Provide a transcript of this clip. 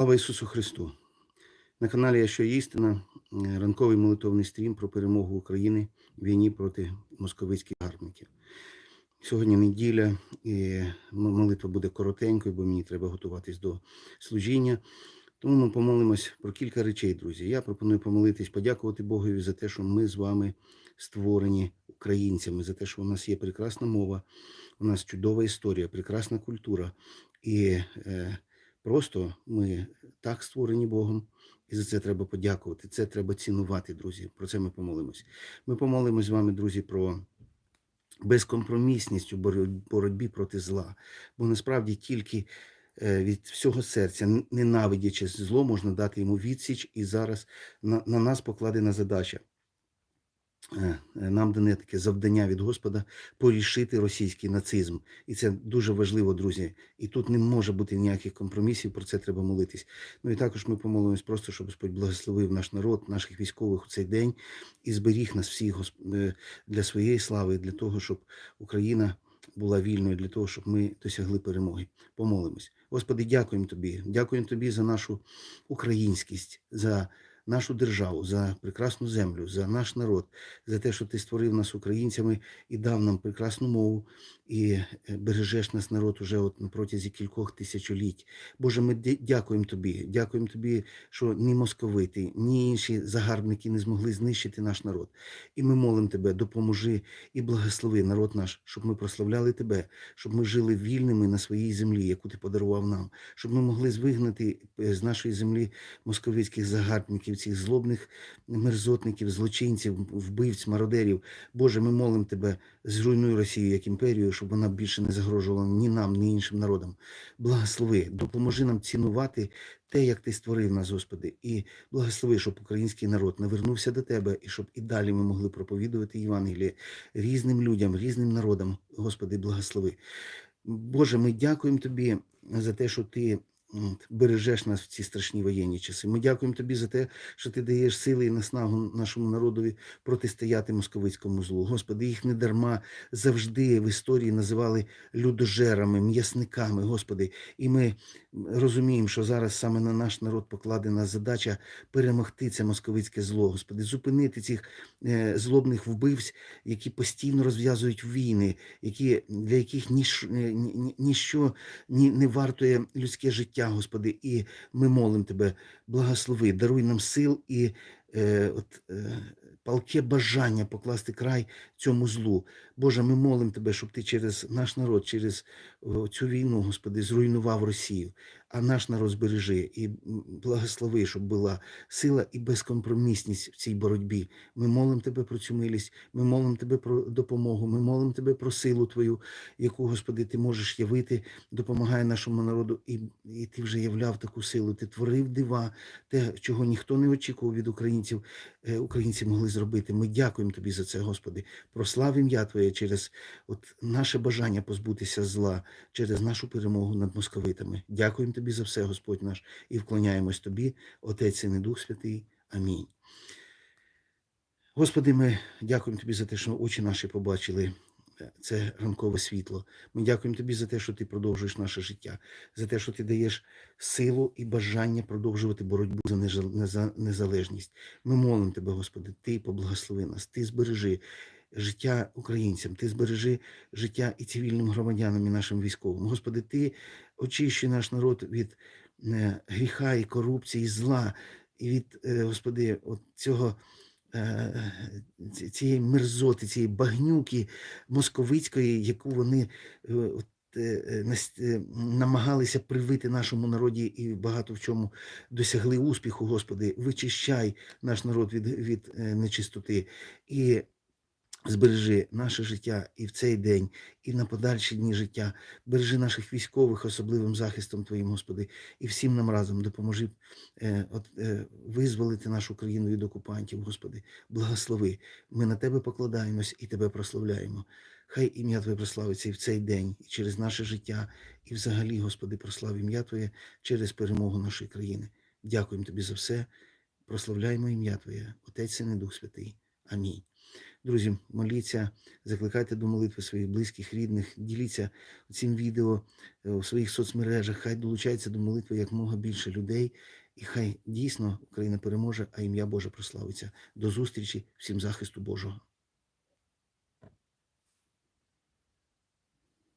Слава Ісусу Христу! На каналі «Я що істина» ранковий молитовний стрім про перемогу України в війні проти московицьких гарбників. Сьогодні неділя, і молитва буде коротенькою, бо мені треба готуватись до служіння. Тому ми помолимось про кілька речей, друзі. Я пропоную помолитись, подякувати Богові за те, що ми з вами створені українцями, за те, що у нас є прекрасна мова, у нас чудова історія, прекрасна культура. І е, просто ми так створені Богом, і за це треба подякувати. Це треба цінувати, друзі. Про це ми помолимось. Ми помолимось з вами, друзі, про безкомпромісність у боротьбі проти зла. Бо насправді тільки е, від всього серця, ненавидячи зло, можна дати йому відсіч, і зараз на, на нас покладена задача. Е, е, Нам дане таке завдання від Господа порішити російський нацизм. І це дуже важливо, друзі. І тут не може бути ніяких компромісів, про це треба молитись. Ну і також ми помолимось просто, щоб Господь благословив наш народ, наших військових у цей день і зберіг нас всіх е, для своєї слави, для того, щоб Україна була вільною, для того, щоб ми досягли перемоги. Помолимось. Господи, дякуємо Тобі. Дякуємо Тобі за нашу українськість, за нашу державу, за прекрасну землю, за наш народ, за те, що ти створив нас українцями і дав нам прекрасну мову, і е, бережеш нас народ уже от протязі кількох тисячоліть. Боже, ми дякуємо тобі. Дякуємо тобі, що ні московити, ні інші загарбники не змогли знищити наш народ. І ми молимо тебе, допоможи і благослови народ наш, щоб ми прославляли тебе, щоб ми жили вільними на своїй землі, яку ти подарував нам, щоб ми могли звигнати е, з нашої землі московицьких загарбників, цих злобних мерзотників, злочинців, вбивць, мародерів. Боже, ми молимо тебе, зруйнуй Росію як імперію, щоб вона більше не загрожувала ні нам, ні іншим народам. Благослови, допоможи нам цінувати те, як ти створив нас, Господи, і благослови, щоб український народ навернувся до тебе, і щоб і далі ми могли проповідувати Євангеліє різним людям, різним народам. Господи, благослови. Боже, ми дякуємо Тобі за те, що Ти бережеш нас в ці страшні воєнні часи. Ми дякуємо Тобі за те, що Ти даєш сили і наснагу нашому народові протистояти московицькому злу. Господи, їх не дарма завжди в історії називали людожерами, м'ясниками, Господи. І ми розуміємо, що зараз саме на наш народ покладена задача перемогти це московицьке зло, Господи, зупинити цих е, злобних вбивць, які постійно розв'язують війни, які, для яких ніш, е, ні- ні- ніщо ні, не вартує людське життя, Господи. І ми молимо Тебе, благослови, даруй нам сил і е, от, е, палке бажання покласти край цьому злу. Боже, ми молимо Тебе, щоб Ти через наш народ, через цю війну, Господи, зруйнував Росію, а наш народ збережи і благослови, щоб була сила і безкомпромісність в цій боротьбі. Ми молимо Тебе про цю милість, ми молимо Тебе про допомогу, ми молимо Тебе про силу Твою, яку, Господи, Ти можеш явити, допомагає нашому народу, і, і Ти вже являв таку силу. Ти творив дива, те, чого ніхто не очікував від українців, е, українці могли зробити. Ми дякуємо Тобі за це, Господи. Прослав ім'я Твоє через от наше бажання позбутися зла, через нашу перемогу над московитами. Дякуємо Тобі за все, Господь наш, і вклоняємось Тобі, Отець і Дух Святий. Амінь. Господи, ми дякуємо Тобі за те, що очі наші побачили е, це ранкове світло. Ми дякуємо Тобі за те, що Ти продовжуєш наше життя, за те, що Ти даєш силу і бажання продовжувати боротьбу за незалежність. Ми молимо Тебе, Господи, Ти поблагослови нас, Ти збережи життя українцям, Ти збережи життя і цивільним громадянам, і нашим військовим. Господи, Ти очищуй наш народ від е, гріха і корупції, і зла, і від, е, Господи, от цього. е, Цієї мерзоти, цієї багнюки московицької, яку вони от, намагалися привити нашому народі і багато в чому досягли успіху, Господи, вичищай наш народ від, від нечистоти і збережи наше життя і в цей день, і на подальші дні життя. Бережи наших військових особливим захистом Твоїм, Господи, і всім нам разом допоможи е, от, е, визволити нашу країну від окупантів, Господи. Благослови. Ми на Тебе покладаємось і Тебе прославляємо. Хай ім'я Твоє прославиться і в цей день, і через наше життя, і взагалі, Господи, прослав ім'я Твоє через перемогу нашої країни. Дякуємо Тобі за все. Прославляємо ім'я Твоє, Отець Син і Дух Святий. Амінь. Друзі, моліться, закликайте до молитви своїх близьких, рідних, діліться цим відео е, у своїх соцмережах. Хай долучається до молитви якомога більше людей, і хай дійсно Україна переможе, а ім'я Боже прославиться. До зустрічі, всім захисту Божого.